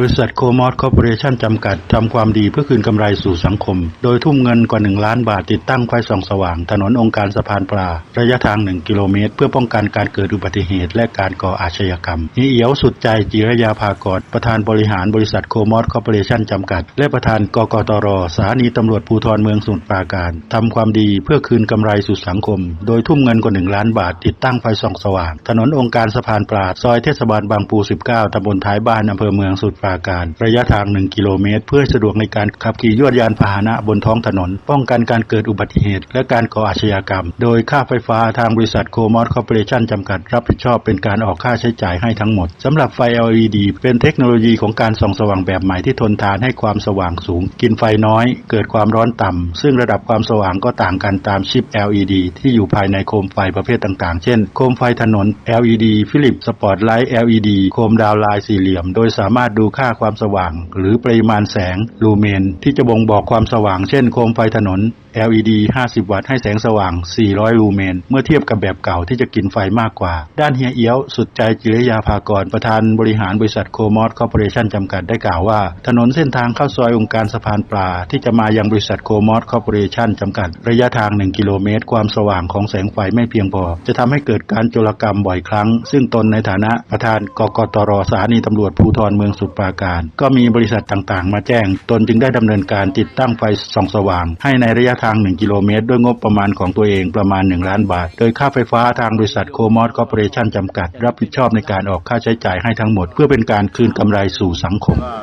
บริษัทโคมอสคอร์ปอเรชั่นจำกัดทำความดีเพื่อคืนกำไรสู่สังคม โดยทุ่มเงินกว่า 1 ล้านบาทติดตั้งไฟส่องสว่าง ถนนองค์การสะพานปลา ระยะทาง 1 กิโลเมตร เพื่อป้องกันการเกิดอุบัติเหตุและการก่ออาชญากรรมนีเอียวสุดใจจิรยาภากรประธานบริหารบริษัทโคมอสคอร์ปอเรชั่นจำกัด และประธานกกตรสถานีตำรวจภูธรเมืองสมุทรปราการทำความดีเพื่อคืนกำไรสู่สังคม โดยทุ่มเงินกว่า 1 ล้านบาท ติดตั้งไฟส่องสว่าง ถนนองค์การสะพานปลาซอยเทศบาลบางปู 19ตำบลท้ายบ้านอำเภอเมืองสมุทรปราการ ระยะทาง 1 กิโลเมตร เพื่อสะดวกในการขับขี่ยวดยานพาหนะบนท้องถนน ป้องกันการเกิดอุบัติเหตุ และการก่ออาชญากรรม โดยค่าไฟฟ้าทางบริษัทโคมอสคอร์ปอเรชั่นจำกัดรับผิดชอบเป็นการออกค่าใช้จ่ายให้ทั้งหมดสำหรับไฟ LED เป็นเทคโนโลยีของการส่องสว่างแบบใหม่ที่ทนทานให้ความสว่างสูง กินไฟน้อย เกิดความร้อนต่ำ ซึ่งระดับความสว่างก็ต่างกันตามชิป LED ที่อยู่ภายในโคมไฟประเภทต่างๆ เช่น โคมไฟถนน LED ฟิลิปสปอตไลท์ LED โคมดาวไลน์สี่เหลี่ยม โดยสามารถดูค่าความสว่าง หรือปริมาณแสงลูเมน ที่จะบ่งบอกความสว่าง เช่น โคมไฟถนน LED 50 วัตต์ให้แสงสว่าง 400 ลูเมน เมื่อเทียบกับแบบเก่าที่จะกินไฟมากกว่า ด้านเฮียเอี้ยว สุดใจจิรยาภากร ประธานบริหารบริษัทโคมอสคอร์ปอเรชั่นจำกัดได้กล่าวว่า ถนนเส้นทางเข้าซอยองค์การสะพานปลา ที่จะมายังบริษัทโคมอสคอร์ปอเรชั่นจำกัด ระยะทาง 1 กิโลเมตร ความสว่างของแสงไฟไม่เพียงพอ จะทำให้เกิดการโจรกรรมบ่อยครั้ง ซึ่งตนในฐานะประธานกกตรสถานีตำรวจภูธรเมืองสมุทรปราการ ก็มีบริษัทต่างๆ มาแจ้ง ตนจึงได้ดำเนินการติดตั้งไฟส่องสว่าง ให้ในระยะทาง 1 กิโลเมตร ด้วยงบประมาณของตัวเองประมาณ 1 ล้านบาท โดยค่าไฟฟ้าทางบริษัทโคมอสคอร์ปอเรชั่นจำกัด รับผิดชอบในการออกค่าใช้จ่ายให้ทั้งหมด เพื่อเป็นการคืนกำไรสู่สังคมว่า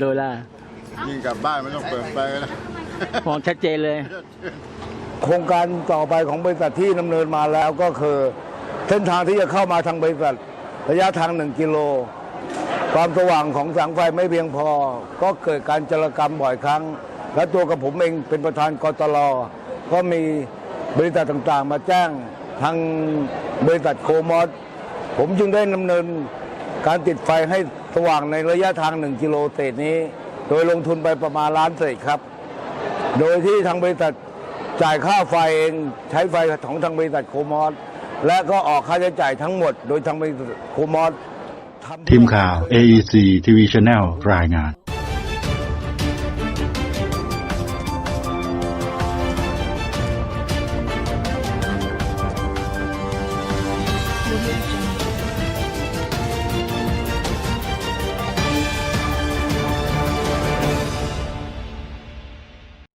โดยล่ายิ่งกลับบ้านไม่ต้องเปิดไฟนะมองชัดเจนเลย โครงการต่อไปของบริษัทที่ดำเนินมาแล้วก็คือ เส้นทางที่จะเข้ามาทางบริษัทระยะทางหนึ่งกิโล ความสว่างของแสงไฟไม่เพียงพอ ก็เกิดการจรกรรมบ่อยครั้ง และตัวกับผมเองเป็นประธานกตลก็มีบริษัทต่างๆ มาแจ้งทางบริษัทโคมอสผมจึงได้ดำเนินการติดไฟให้สว่างในระยะทางหนึ่งกิโลเศษนี้ โดยลงทุนไปประมาณล้านเศษครับ โดยที่ทางบริษัทจ่ายค่าไฟเองใช้ไฟของทางบริษัทโคมอสและก็ออกค่าใช้จ่ายทั้งหมด โดยทางบริษัทโคมอสทำทีมข่าว AEC TV Channel รายงาน